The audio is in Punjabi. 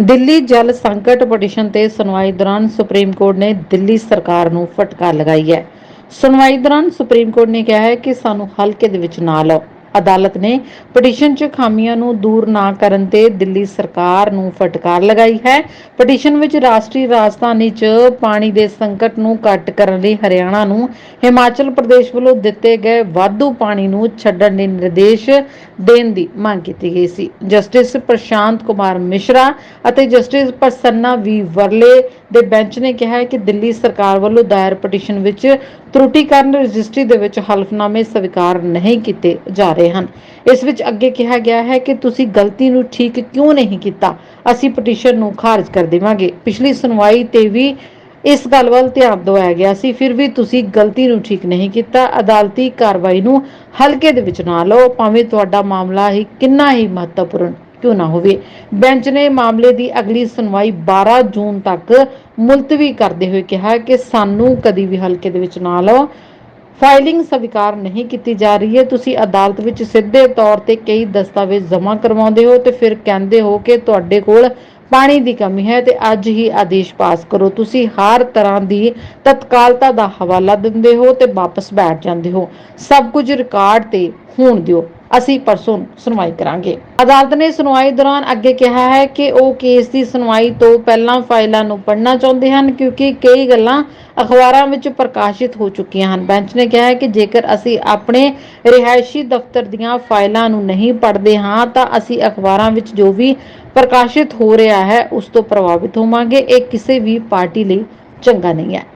ਦਿੱਲੀ ਜਲ ਸੰਕਟ ਪਟੀਸ਼ਨ ਤੇ ਸੁਣਵਾਈ ਦੌਰਾਨ ਸੁਪਰੀਮ ਕੋਰਟ ਨੇ ਦਿੱਲੀ ਸਰਕਾਰ ਨੂੰ ਫਟਕਾਰ ਲਗਾਈ ਹੈ। ਸੁਣਵਾਈ ਦੌਰਾਨ ਸੁਪਰੀਮ ਕੋਰਟ ਨੇ ਕਿਹਾ ਹੈ ਕਿ ਸਾਨੂੰ ਹਲਕੇ ਦੇ ਵਿੱਚ ਨਾ ਲਓ। ਅਦਾਲਤ ਨੇ ਪਟੀਸ਼ਨ 'ਚ ਖਾਮੀਆਂ ਨੂੰ ਦੂਰ ਨਾ ਕਰਨ ਤੇ ਦਿੱਲੀ ਸਰਕਾਰ ਨੂੰ ਫਟਕਾਰ ਲਗਾਈ ਹੈ। ਪਟੀਸ਼ਨ ਵਿੱਚ ਰਾਸ਼ਟਰੀ ਰਾਜਧਾਨੀ 'ਚ ਪਾਣੀ ਦੇ ਸੰਕਟ ਨੂੰ ਘੱਟ ਕਰਨ ਲਈ ਹਰਿਆਣਾ ਨੂੰ ਹਿਮਾਚਲ ਪ੍ਰਦੇਸ਼ ਵੱਲੋਂ ਦਿੱਤੇ ਗਏ ਵਾਧੂ ਪਾਣੀ ਨੂੰ ਛੱਡਣ ਦੇ ਨਿਰਦੇਸ਼ ਦੇਣ ਦੀ ਮੰਗ ਕੀਤੀ ਗਈ ਸੀ। ਜਸਟਿਸ ਪ੍ਰਸ਼ਾਂਤ ਕੁਮਾਰ ਮਿਸ਼ਰਾ ਅਤੇ ਜਸਟਿਸ ਪ੍ਰਸੰਨਾ ਵੀ ਵਰਲੇ ਦੇ ਬੈਂਚ ਨੇ ਕਿਹਾ ਹੈ ਕਿ ਦਿੱਲੀ ਸਰਕਾਰ ਵੱਲੋਂ ਦਾਇਰ ਪਟੀਸ਼ਨ ਵਿੱਚ ਤਰੁਟੀਕਰਨ ਰਜਿਸਟਰੀ ਦੇ ਵਿੱਚ ਹਲਫਨਾਮੇ ਸਵੀਕਾਰ ਨਹੀਂ ਕੀਤੇ ਜਾ ਰਹੇ। ਹਨ। ਇਸ ਵਿੱਚ ਅੱਗੇ ਕਿਹਾ ਗਿਆ ਹੈ ਕਿ ਤੁਸੀਂ ਗਲਤੀ ਨੂੰ ਠੀਕ ਕਿਉਂ ਨਹੀਂ ਕੀਤਾ? ਅਸੀਂ ਪਟੀਸ਼ਨ ਨੂੰ ਖਾਰਜ ਕਰ ਦੇਵਾਂਗੇ। ਪਿਛਲੀ ਸੁਣਵਾਈ ਤੇ ਵੀ ਇਸ ਗੱਲ ਵੱਲ ਧਿਆਨ ਦਿਵਾਇਆ ਗਿਆ ਸੀ। ਫਿਰ ਵੀ ਤੁਸੀਂ ਗਲਤੀ ਨੂੰ ਠੀਕ ਨਹੀਂ ਕੀਤਾ, ਅਦਾਲਤੀ ਕਾਰਵਾਈ ਨੂੰ ਹਲਕੇ ਦੇ ਵਿੱਚ ਨਾ ਲਓ। ਭਾਵੇਂ ਤੁਹਾਡਾ ਮਾਮਲਾ ਹੀ ਕਿੰਨਾ ਹੀ ਮਹੱਤਵਪੂਰਨ ਕਿਉਂ ਨਾ ਹੋਵੇ। ਬੈਂਚ ਨੇ ਮਾਮਲੇ ਦੀ ਅਗਲੀ ਸੁਣਵਾਈ 12 ਜੂਨ ਤੱਕ ਮੁਲਤਵੀ ਕਰਦੇ ਹੋਏ ਕਿਹਾ ਕਿ ਸਾਨੂੰ ਕਦੀ ਵੀ ਹਲਕੇ ਦੇ ਵਿੱਚ ਨਾ ਲਓ। ਫਾਈਲਿੰਗ ਸਵੀਕਾਰ ਨਹੀਂ ਕੀਤੀ ਜਾ ਰਹੀ ਹੈ। ਤੁਸੀਂ ਅਦਾਲਤ ਵਿੱਚ ਸਿੱਧੇ ਤੌਰ ਤੇ ਕਈ ਦਸਤਾਵੇਜ਼ ਜਮ੍ਹਾਂ ਕਰਵਾਉਂਦੇ ਹੋ ਤੇ ਫਿਰ ਕਹਿੰਦੇ ਹੋ ਕਿ ਤੁਹਾਡੇ ਕੋਲ ਪਾਣੀ ਦੀ ਕਮੀ ਹੈ ਤੇ ਅੱਜ ਹੀ ਆਦੇਸ਼ ਪਾਸ ਕਰੋ। ਤੁਸੀਂ ਹਰ ਤਰ੍ਹਾਂ ਦੀ ਤਤਕਾਲਤਾ ਦਾ ਹਵਾਲਾ ਦਿੰਦੇ ਹੋ ਤੇ ਵਾਪਸ ਬੈਠ ਜਾਂਦੇ ਹੋ। ਸਭ ਕੁਝ ਰਿਕਾਰਡ ਤੇ ਹੋਣ ਦਿਓ। ਅਸੀਂ ਪਰਸੋਂ ਸੁਣਵਾਈ ਕਰਾਂਗੇ। ਅਦਾਲਤ ਨੇ ਸੁਣਵਾਈ ਦੌਰਾਨ ਅੱਗੇ ਕਿਹਾ ਹੈ ਕਿ ਉਹ ਕੇਸ ਦੀ ਸੁਣਵਾਈ ਤੋਂ ਪਹਿਲਾਂ ਫਾਈਲਾਂ ਨੂੰ ਪੜ੍ਹਨਾ ਚਾਹੁੰਦੇ ਹਨ ਕਿਉਂਕਿ ਕਈ ਗੱਲਾਂ ਅਖਬਾਰਾਂ ਵਿੱਚ ਪ੍ਰਕਾਸ਼ਿਤ ਹੋ ਚੁੱਕੀਆਂ ਹਨ। ਬੈਂਚ ਨੇ ਕਿਹਾ ਹੈ ਕਿ ਜੇਕਰ ਅਸੀਂ ਆਪਣੇ ਰਿਹਾਇਸ਼ੀ ਦਫ਼ਤਰ ਦੀਆਂ ਫਾਈਲਾਂ ਨੂੰ ਨਹੀਂ ਪੜ੍ਹਦੇ ਹਾਂ ਤਾਂ ਅਸੀਂ ਅਖਬਾਰਾਂ ਵਿੱਚ ਜੋ ਵੀ ਪ੍ਰਕਾਸ਼ਿਤ ਹੋ ਰਿਹਾ ਹੈ ਉਸ ਤੋਂ ਪ੍ਰਭਾਵਿਤ ਹੋਵਾਂਗੇ। ਇਹ ਕਿਸੇ ਵੀ ਪਾਰਟੀ ਲਈ ਚੰਗਾ ਨਹੀਂ ਹੈ।